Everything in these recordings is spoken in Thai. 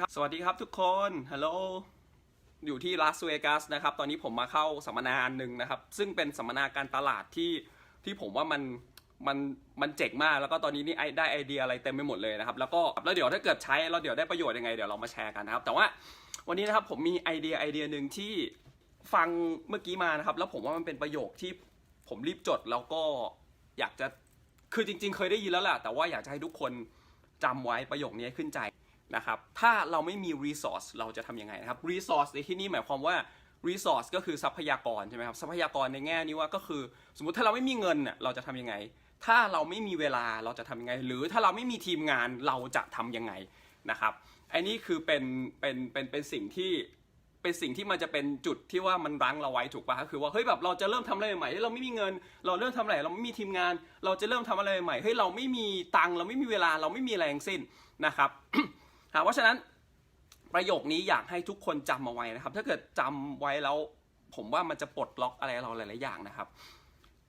ครับ สวัสดีครับทุกคน ฮัลโหล อยู่ที่ลาสเวกัสนะครับ ตอนนี้ผมมาเข้าสัมมนาหนึ่งนะครับ ซึ่งเป็นสัมมนาการตลาดที่ที่ผมว่ามันมันมันเจ๋งมาก แล้วก็ตอนนี้นี่ได้ไอเดียอะไรเต็มไปหมดเลยนะครับ แล้วก็แล้วเดี๋ยวถ้าเกิดใช้แล้วเดี๋ยวได้ประโยชน์ยังไงเดี๋ยวเรามาแชร์กันนะครับ แต่ว่าวันนี้นะครับผมมีไอเดียไอเดียหนึ่งที่ฟังเมื่อกี้มานะครับ แล้วผมว่ามันเป็นประโยคที่ผมรีบจดแล้วก็อยากจะคือจริง ๆ เคยได้ยินแล้วแหละแต่ว่าอยากจะให้ทุกคนจำไว้ประโยคนี้ขึ้นใจ นะครับ ถ้าเราไม่มี resource เราจะทำยังไงนะครับ resource ในที่นี้หมายความว่า resource ก็คือทรัพยากรใช่ไหมครับ ทรัพยากรในแง่นี้ว่าก็คือ สมมติถ้าเราไม่มีเงินน่ะเราจะทำยังไง ถ้าเราไม่มีเวลาเราจะทำยังไง หรือถ้าเราไม่มีทีมงานเราจะทำยังไงนะครับไอ้นี่คือเป็นเป็นเป็นเป็นสิ่งที่เป็นสิ่งที่มันจะเป็นจุดที่ว่ามันรั้งเราไว้ถูกป่ะก็คือว่าเฮ้ยแบบเราจะเริ่มทำอะไรใหม่เฮ้ยเราไม่มีเงิน เราเริ่มทำอะไรเราไม่มีทีมงาน เราจะเริ่มทำอะไรใหม่เฮ้ยเราไม่มีตังค์เราไม่มีเวลาเราไม่มีแรงสิ้นนะครับ เพราะฉะนั้นประโยคนี้อยากให้ทุกคนจำเอาไว้นะครับ ถ้าเกิดจำไว้แล้ว ผมว่ามันจะปลดล็อกอะไรเราหลาย ๆ อย่างนะครับ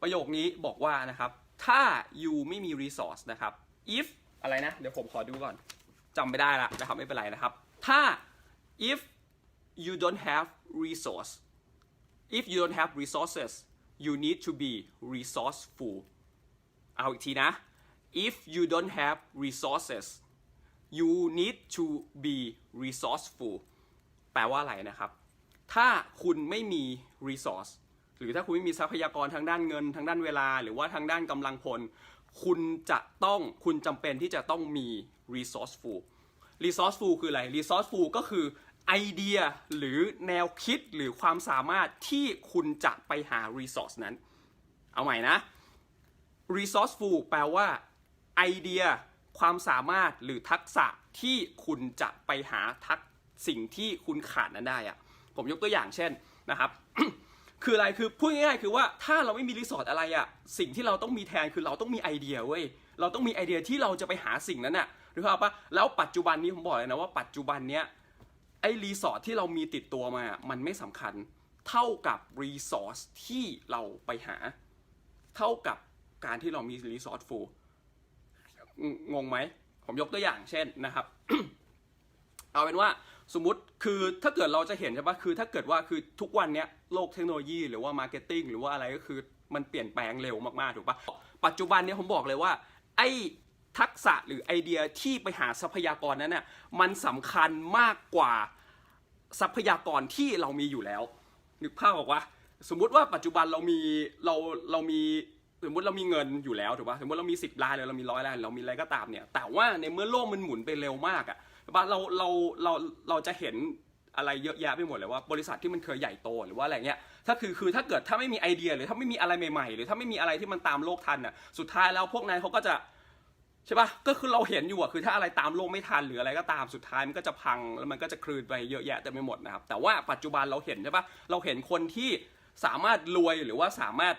ประโยคนี้บอกว่านะครับ ถ้า you ไม่มี resource นะครับ if อะไรนะ เดี๋ยวผมขอดูก่อนจำไม่ได้ละนะครับไม่เป็นไรนะครับ ถ้า if you don't have resource if you don't have resources you need to be resourceful เอาอีกทีนะ if you don't have resources you need to be resourceful แปลว่าอะไรนะครับ ถ้าคุณไม่มี resource หรือถ้าคุณไม่มีทรัพยากรทางด้านเงิน ทางด้านเวลา หรือว่าทางด้านกำลังพล คุณจะต้องคุณจำเป็นที่จะต้องมี resourceful resourceful คืออะไร resourceful ก็คือไอเดียหรือแนวคิดหรือความสามารถที่คุณจะไปหา resource นั้น เอาใหม่นะ resourceful แปลว่าไอเดีย ความสามารถหรือทักษะที่คุณจะไปหาทักสิ่งที่คุณขาดนั้นได้อะผมยกตัวอย่างเช่นนะครับ คืออะไรคือพูดง่ายๆคือว่าถ้าเราไม่มีรีสอร์ทอะไรอะสิ่งที่เราต้องมีแทนคือเราต้องมีไอเดียเว้ยเราต้องมีไอเดียที่เราจะไปหาสิ่งนั้นอะหรือเปล่าปะแล้วปัจจุบันนี้ผมบอกเลยนะว่าปัจจุบันเนี้ยไอรีสอร์ทที่เรามีติดตัวมาอะมันไม่สำคัญเท่ากับรีสอร์ทที่เราไปหา เท่ากับการที่เรามีรีสอร์ทฟูล งงไหมผมยกตัวอย่างเช่นนะครับ เอาเป็นว่าสมมติคือถ้าเกิดเราจะเห็นใช่ปะคือถ้าเกิดว่าคือทุกวันเนี้ยโลกเทคโนโลยีหรือว่ามาร์เก็ตติ้งหรือว่าอะไรก็คือมันเปลี่ยนแปลงเร็วมากๆถูกปะปัจจุบันเนี้ยผมบอกเลยว่า ไอ้ทักษะหรือไอเดียที่ไปหาทรัพยากรนั้นน่ะมันสำคัญมากกว่าทรัพยากรที่เรามีอยู่แล้ว นึกภาพบอกว่า สมมุติว่าปัจจุบันเรามีเราเรามี สมมติเรามีเงินอยู่แล้วถูกปะสมมติเรามี 10ล้านเลยเรามีร้อยล้านเรามีอะไรก็ตามเนี่ย แต่ว่าในเมื่อโลกมันหมุนไปเร็วมากอะถูกปะเราเราเราเราจะเห็นอะไรเยอะแยะไปหมดเลยว่าบริษัทที่มันเคยใหญ่โตหรือว่าอะไรเงี้ยถ้าคือคือถ้าเกิดถ้าไม่มีไอเดียหรือถ้าไม่มีอะไรใหม่ๆ หรือถ้าไม่มีอะไรที่มันตามโลกทันอะสุดท้ายแล้วพวกนั้นเขาก็จะใช่ปะก็คือเราเห็นอยู่อะคือถ้าอะไรตามโลกไม่ทันหรืออะไรก็ตามสุดท้ายมันก็จะพังแล้วมันก็จะคลืนไปเยอะแยะเต็มไปหมดนะครับแต่ว่าปัจจุบันเราเห็นใช่ปะเราเห็นคนที่สามารถรวยหรือว่าสามารถ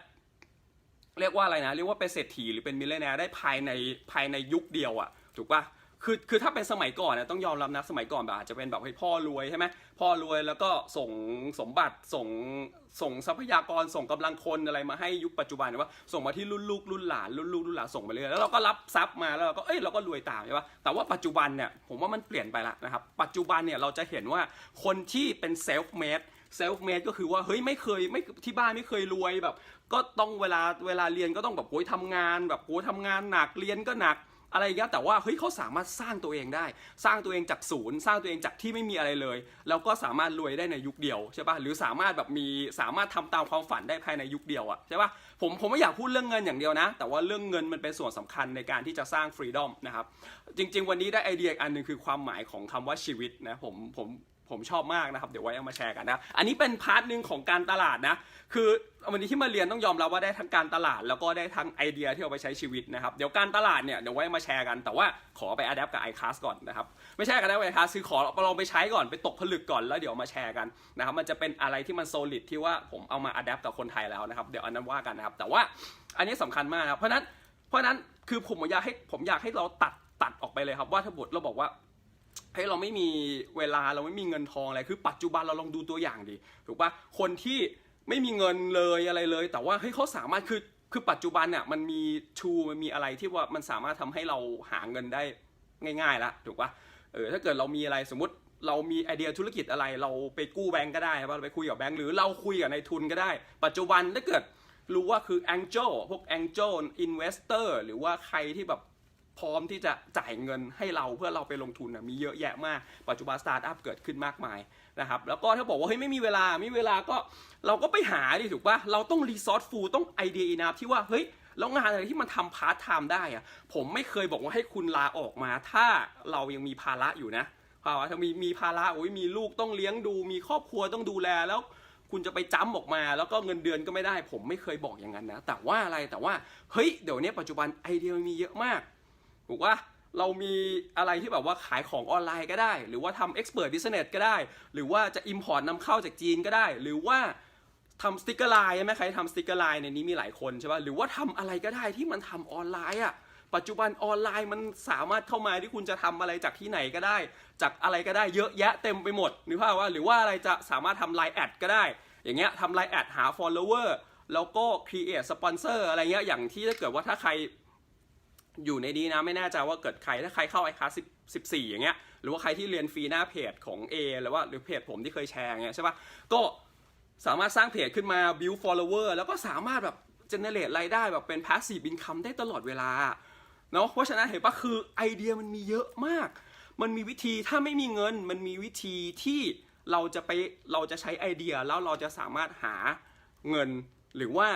เรียกว่าอะไรนะ เรียกว่าเป็นเศรษฐีหรือเป็นมิเลเนียได้ภายในภายในยุคเดียวอะถูกปะคือคือถ้าเป็นสมัยก่อนนะต้องยอมรับนะสมัยก่อนแบบอาจจะเป็นแบบให้พ่อรวยใช่ไหมพ่อรวยแล้วก็ส่งสมบัติส่งส่งทรัพยากรส่งกำลังคนอะไรมาให้ยุคปัจจุบันว่า ส่งมาที่รุ่นลูกรุ่นหลานรุ่นลูกรุ่นหลานส่งไปเรื่อยแล้วเราก็รับทรัพย์มาแล้วเราก็เอ้ยเราก็รวยตามใช่ปะแต่ว่าปัจจุบันเนี่ยผมว่ามันเปลี่ยนไปละนะครับปัจจุบันเนี่ยเราจะเห็นว่าคนที่เป็นเซลฟ์เมด เซลฟ์เมดก็คือว่าเฮ้ยไม่เคยไม่ที่บ้านไม่เคยรวยแบบ ก็ต้องเวลาเวลาเรียนก็ต้องแบบโอ้ยทำงานแบบโอ้ยทำงานหนักเรียนก็หนักอะไรเงี้ยแต่ว่าเฮ้ยเขาสามารถสร้างตัวเองได้ สร้างตัวเองจากศูนย์ สร้างตัวเองจากที่ไม่มีอะไรเลย แล้วก็สามารถรวยได้ในยุคเดียวใช่ปะหรือสามารถแบบมีสามารถทำตามความฝันได้ภายในยุคเดียวอะใช่ปะผมผมไม่อยากพูดเรื่องเงินอย่างเดียวนะ แต่ว่าเรื่องเงินมันเป็นส่วนสำคัญในการที่จะสร้างฟรีดอมนะครับจริง ๆ วันนี้ได้ไอเดียอีกอันหนึ่งคือความหมายของคำว่าชีวิตนะผมผม ผมชอบมากนะครับ เดี๋ยวไว้เอามาแชร์กันนะ อันนี้เป็นพาร์ทหนึ่งของการตลาดนะ คือวันนี้ที่มาเรียนต้องยอมรับว่าได้ทั้งการตลาดแล้วก็ได้ทั้งไอเดียที่เอาไปใช้ชีวิตนะครับ เดี๋ยวการตลาดเนี่ยเดี๋ยวไว้มาแชร์กัน แต่ว่าขอไปอัดแอปกับ iClass ก่อนนะครับ ไม่ใช่กันนะไอคลาสคือขอลองไปใช้ก่อนไปตกผลึกก่อนแล้วเดี๋ยวมาแชร์กันนะครับ มันจะเป็นอะไรที่มันโซลิดที่ว่าผมเอามาอัดแอปกับคนไทยแล้วนะครับ เดี๋ยวอันนั้นว่ากันนะครับ แต่ว่าอันนี้สำคัญมากนะครับ เพราะนั้น เพราะฉะนั้นคือผมอยากให้ผมอยากให้เราตัดตัดออกไปเลยครับว่าถ้าบทเราบอกว่า เฮ้ยเราไม่มีเวลาเราไม่มีเงินทองอะไรคือ ปัจจุบันเราลองดูตัวอย่างดิถูกปะคนที่ไม่มีเงินเลยอะไรเลย แต่ว่าเฮ้ยเขาสามารถคือคือปัจจุบันเนี่ยมันมีชูมันมีอะไรที่ว่ามันสามารถทำให้เราหาเงินได้ง่ายๆแล้วถูกปะเออถ้าเกิดเรามีอะไรสมมติเรามีไอเดียธุรกิจอะไร เราไปกู้แบงก์ก็ได้ครับเราไปคุยกับแบงก์หรือเราคุยกับนายทุนก็ได้ ปัจจุบันถ้าเกิดรู้ว่าคือ Angel พวก Angel Investor หรือว่าใครที่แบบ พร้อมที่จะจ่ายเงินให้เราเพื่อเราไปลงทุนนะมีเยอะแยะมาก ปัจจุบันสตาร์ทอัพเกิดขึ้นมากมายนะครับ แล้วก็ถ้าบอกว่าเฮ้ยไม่มีเวลาไม่มีเวลาก็เราก็ไปหาดิถูกปะเราต้องรีซอสฟูลต้องไอเดียอีนาที่ว่าเฮ้ยแล้วงานอะไรที่มันทำพาร์ทไทม์ได้อะผมไม่เคยบอกว่าให้คุณลาออกมา ถ้าเรายังมีภาระอยู่นะภาวะถ้ามีมีภาระโอ้ยมีลูกต้องเลี้ยงดู มีครอบครัวต้องดูแลแล้วคุณจะไปจ้ำออกมา แล้วก็เงินเดือนก็ไม่ได้ ผมไม่เคยบอกอย่างนั้นนะ แต่ว่าอะไรแต่ว่าเฮ้ยเดี๋ยวนี้ปัจจุบันไอเดียมันมีเยอะมาก ถูกว่าเรามีอะไรที่แบบว่าขายของออนไลน์ก็ได้ หรือว่าทำ expert business ก็ได้ หรือว่าจะ import นำเข้าจากจีนก็ได้ หรือว่าทำสติกเกอร์ไลน์ใช่ไหมใครทำสติกเกอร์ไลน์ในนี้มีหลายคนใช่ป่ะหรือว่าทำอะไรก็ได้ที่มันทำออนไลน์อะปัจจุบันออนไลน์มันสามารถเข้ามาที่คุณจะทำอะไรจากที่ไหนก็ได้ จากอะไรก็ได้เยอะแยะเต็มไปหมดนึกภาพว่าหรือว่าอะไรจะสามารถทำไลน์แอดก็ได้ อย่างเงี้ยทำไลน์แอดหา follower แล้วก็ create sponsor อะไรเงี้ยอย่างที่ถ้าเกิดว่าถ้าใคร อยู่ในนี้นะไม่แน่ใจว่าเกิดใครถ้าใครเข้าไอคัสสิบสี่อย่างเงี้ยหรือว่าใครที่เรียนฟรีหน้าเพจของ A หรือว่าหรือเพจผมที่เคยแชร์เงี้ยใช่ปะก็สามารถสร้างเพจขึ้นมา build follower แล้วก็สามารถแบบ generate รายได้แบบเป็น passive income ได้ตลอดเวลาเนาะเพราะฉะนั้นเห็นปะคือไอเดียมันมีเยอะมาก มันมีวิธีถ้าไม่มีเงิน มันมีวิธีที่เราจะไปเราจะใช้ไอเดียแล้วเราจะสามารถหาเงินหรือว่า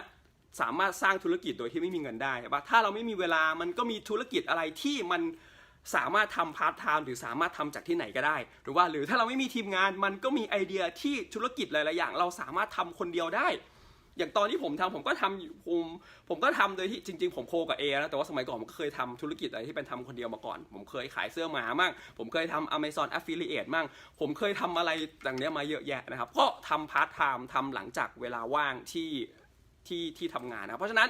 สามารถสร้างธุรกิจโดยที่ไม่มีเงินได้ใช่ปะถ้าเราไม่มีเวลามันก็มีธุรกิจอะไรที่มันสามารถทำพาร์ทไทม์หรือสามารถทำจากที่ไหนก็ได้หรือว่าหรือถ้าเราไม่มีทีมงานมันก็มีไอเดียที่ธุรกิจหลายๆอย่าง เราสามารถทำคนเดียวได้ อย่างตอนที่ผมทำผมก็ทำผมผมก็ทำโดยที่จริง ๆ ผมโคกับเอนะแต่ว่าสมัยก่อนผมเคยทำธุรกิจอะไรที่เป็นทำคนเดียวมาก่อน ผมเคยขายเสื้อหมามั่งผมเคยทำ Amazon Affiliate มั่งผมเคยทำอะไรต่างเนี้ยมาเยอะแยะนะครับก็ทำพาร์ทไทม์ทำหลังจากเวลาว่างที่ ที่ที่ทำงานนะเพราะฉะนั้น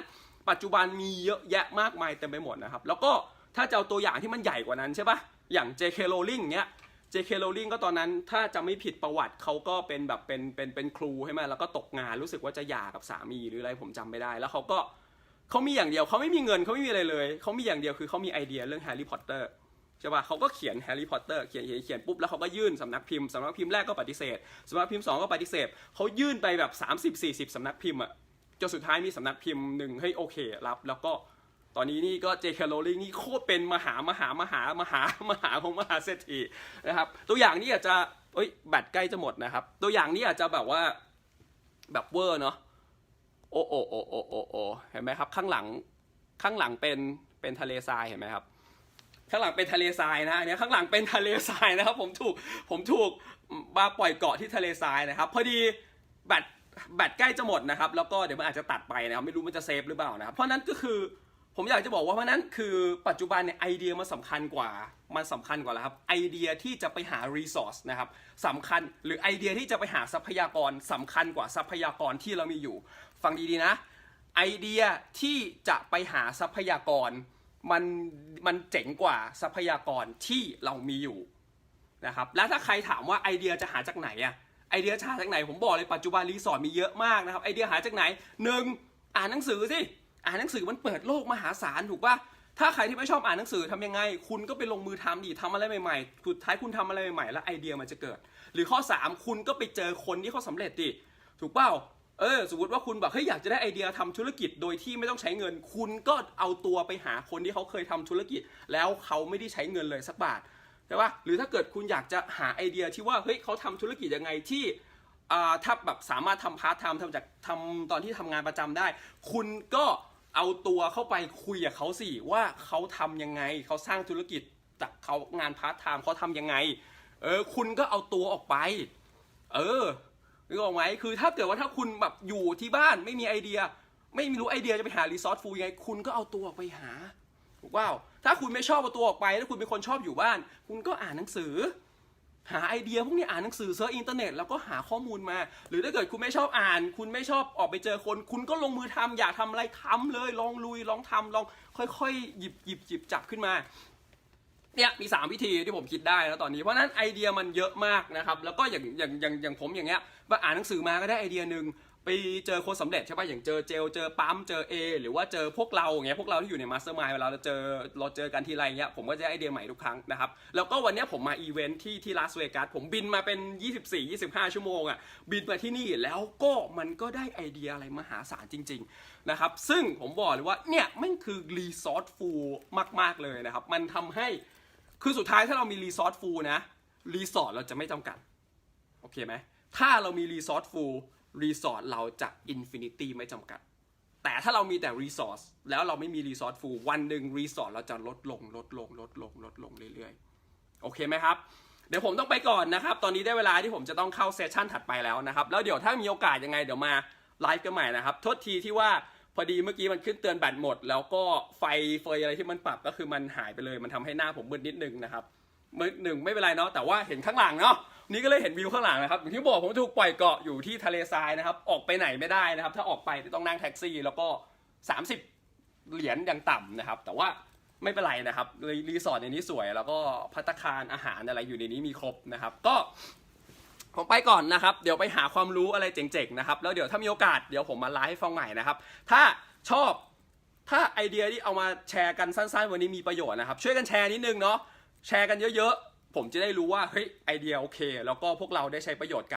ปัจจุบันมีเยอะแยะมากมายเต็มไปหมดนะครับ แล้วก็ถ้าจะเอาตัวอย่างที่มันใหญ่กว่านั้นใช่ปะอย่าง JK Rowling เนี้ย JK Rowling ก็ตอนนั้นถ้าจะไม่ผิดประวัติเขาก็เป็นแบบเป็นเป็นเป็นครูใช่ไหมแล้วก็ตกงานรู้สึกว่าจะหย่ากับสามีหรืออะไรผมจำไม่ได้ แล้วเขาก็เขามีอย่างเดียวเขาไม่มีเงินเขาไม่มีอะไรเลยเขามีอย่างเดียวคือเขามีไอเดียเรื่องแฮร์รี่พอตเตอร์ใช่ป่ะเขาก็เขียนแฮร์รี่พอตเตอร์เขียนเขียนเขียนปุ๊บแล้วเขาก็ยื่นสำนักพิมพ์สำนักพิมพ์แรกก็ปฏิเสธสำนักพิมพ์สองก็ปฏิเสธเขายื่นไปแบบ 30-40สำนักพิมพ์อะ จนสุดท้ายมีสำนักพิมพ์หนึ่งให้โอเครับ แล้วก็ตอนนี้นี่ก็ JK Rowling นี่โคตรเป็นมหามหามหามหามหาของมหาเศรษฐีนะครับ ตัวอย่างนี้อาจจะเอ้ยแบตใกล้จะหมดนะครับ ตัวอย่างนี้อาจจะแบบว่าแบบเวอร์เนาะโอโอโอโอโอโอเห็นไหมครับ ข้างหลังข้างหลังเป็นเป็นทะเลทรายเห็นไหมครับ ข้างหลังเป็นทะเลทรายนะเนี้ยข้างหลังเป็นทะเลทรายนะครับ ผมถูกผมถูกมาปล่อยเกาะที่ทะเลทรายนะครับ พอดีแบต แบตใกล้จะหมดนะครับ แล้วก็เดี๋ยวมันอาจจะตัดไปนะครับ ไม่รู้มันจะเซฟหรือเปล่านะครับ เพราะนั้นก็คือผมอยากจะบอกว่าเพราะนั้นคือปัจจุบันเนี่ยไอเดียมันสำคัญกว่า มันสำคัญกว่าแล้วครับ ไอเดียที่จะไปหา resource นะครับสำคัญหรือไอเดียที่จะไปหาทรัพยากรสำคัญกว่าทรัพยากรที่เรามีอยู่ ฟังดีๆนะ ไอเดียที่จะไปหาทรัพยากรมันมันเจ๋งกว่าทรัพยากรที่เรามีอยู่นะครับ แล้วถ้าใครถามว่าไอเดียจะหาจากไหนอะ ไอเดียจะหาจากไหนผมบอกเลยปัจจุบันรีสอร์ทมีเยอะมากนะครับไอเดียหาจากไหนหนึ่งอ่านหนังสือสิอ่านหนังสือมันเปิดโลกมหาศาลถูกปะถ้าใครที่ไม่ชอบอ่านหนังสือทำยังไง คุณก็ไปลงมือทำดิทำอะไรใหม่ๆสุดท้ายคุณทำอะไรใหม่ๆแล้วไอเดียมันจะเกิด หรือข้อ 3 คุณก็ไปเจอคนที่เขาสำเร็จดิถูกเปล่าเออสมมติว่าคุณแบบเฮ้ยอยากจะได้ไอเดียทำธุรกิจโดยที่ไม่ต้องใช้เงิน คุณก็เอาตัวไปหาคนที่เขาเคยทำธุรกิจ แล้วเขาไม่ได้ใช้เงินเลยสักบาท ใช่ปะหรือถ้าเกิดคุณอยากจะหาไอเดียที่ว่าเฮ้ยเขาทำธุรกิจยังไงที่ถ้าแบบสามารถทำพาร์ทไทม์ทำจากทำตอนที่ทำงานประจำได้ คุณก็เอาตัวเข้าไปคุยกับเขาสิว่าเขาทำยังไงเขาสร้างธุรกิจจากเขางานพาร์ทไทม์เขาทำยังไงเออคุณก็เอาตัวออกไป เออนึกออกไหมคือถ้าเกิดว่าถ้าคุณแบบอยู่ที่บ้านไม่มีไอเดีย ไม่รู้ไอเดียจะไปหารีซอสฟูยังไง คุณก็เอาตัวออกไปหาถูกเปล่า ถ้าคุณไม่ชอบเอาตัวออกไปถ้าคุณเป็นคนชอบอยู่บ้าน คุณก็อ่านหนังสือ หาไอเดียพวกนี้อ่านหนังสือเซิร์ชอินเทอร์เน็ตแล้วก็หาข้อมูลมา หรือถ้าเกิดคุณไม่ชอบอ่าน คุณไม่ชอบออกไปเจอคน คุณก็ลงมือทำอยากทำอะไรทำเลย ลองลุยลองทำลองค่อยๆ หยิบหยิบหยิบจับขึ้นมาเนี่ยมี 3 วิธีที่ผมคิดได้แล้วตอนนี้เพราะนั้นไอเดียมันเยอะมากนะครับแล้วก็อย่างอย่างอย่างอย่างผมอย่างเงี้ยว่าอ่านหนังสือมาก็ได้ไอเดียหนึ่ง ไปเจอคนสำเร็จใช่ป่ะอย่างเจอเจลเจอปั๊มเจอ A หรือว่าเจอพวกเราอย่างเงี้ยพวกเราที่อยู่ในมาสเตอร์มายเวลาเราเจอเราเจอกันทีไรเงี้ยผมก็จะไอเดียใหม่ทุกครั้งนะครับแล้วก็วันนี้ผมมาอีเวนท์ที่ที่ลาสเวกัสผมบินมาเป็น 24-25 ชั่วโมงอะบินมาที่นี่แล้วก็มันก็ได้ไอเดียอะไรมหาศาลจริง ๆนะครับ ซึ่งผมบอกเลยว่าเนี่ยม่งคือรีซอสฟูลมาก ๆเลยนะครับ มันทำให้คือสุดท้ายถ้าเรามีรีซอสฟูลนะรีสอร์ทเราจะไม่จำกัดโอเคไหมถ้าเรามีรีสอร์ทฟูล รีสอร์ทเราจะอินฟินิตี้ไม่จำกัด แต่ถ้าเรามีแต่รีสอร์ทแล้วเราไม่มีรีสอร์ทฟูลวันหนึ่งรีสอร์ทเราจะลดลงลดลงลดลงลดลงเรื่อยๆ โอเคไหมครับ เดี๋ยวผมต้องไปก่อนนะครับ ตอนนี้ได้เวลาที่ผมจะต้องเข้าเซสชันถัดไปแล้วนะครับ แล้วเดี๋ยวถ้ามีโอกาสยังไงเดี๋ยวมาไลฟ์กันใหม่นะครับโทษทีที่ว่าพอดีเมื่อกี้มันขึ้นเตือนแบตหมด แล้วก็ไฟเฟยอะไรที่มันปรับก็คือมันหายไปเลย มันทำให้หน้าผมมืดนิดนึงนะครับมืดหนึ่งไม่เป็นไรเนาะแต่ว่าเห็นข้างหลังเนาะ นี่ก็เลยเห็นวิวข้างหลังนะครับอย่างที่บอกผมถูกปล่อยเกาะอยู่ที่ทะเลทรายนะครับ ออกไปไหนไม่ได้นะครับ ถ้าออกไปต้องนั่งแท็กซี่ แล้วก็ 30 เหรียญอย่างต่ำนะครับ แต่ว่าไม่เป็นไรนะครับรีรีสอร์ทในนี้สวย แล้วก็พัตคารอาหารอะไรอยู่ในนี้มีครบนะครับ ก็ผมไปก่อนนะครับ เดี๋ยวไปหาความรู้อะไรเจ๋งๆนะครับ แล้วเดี๋ยวถ้ามีโอกาสเดี๋ยวผมมาไลฟ์ให้ฟังใหม่นะครับ ถ้าชอบถ้าไอเดียที่เอามาแชร์กันสั้นๆ วันนี้มีประโยชน์นะครับ ช่วยกันแชร์นิดนึงเนาะแชร์กันเยอะๆ ผมจะได้รู้ว่าเฮ้ยไอเดียโอเค แล้วก็พวกเราได้ใช้ประโยชน์กัน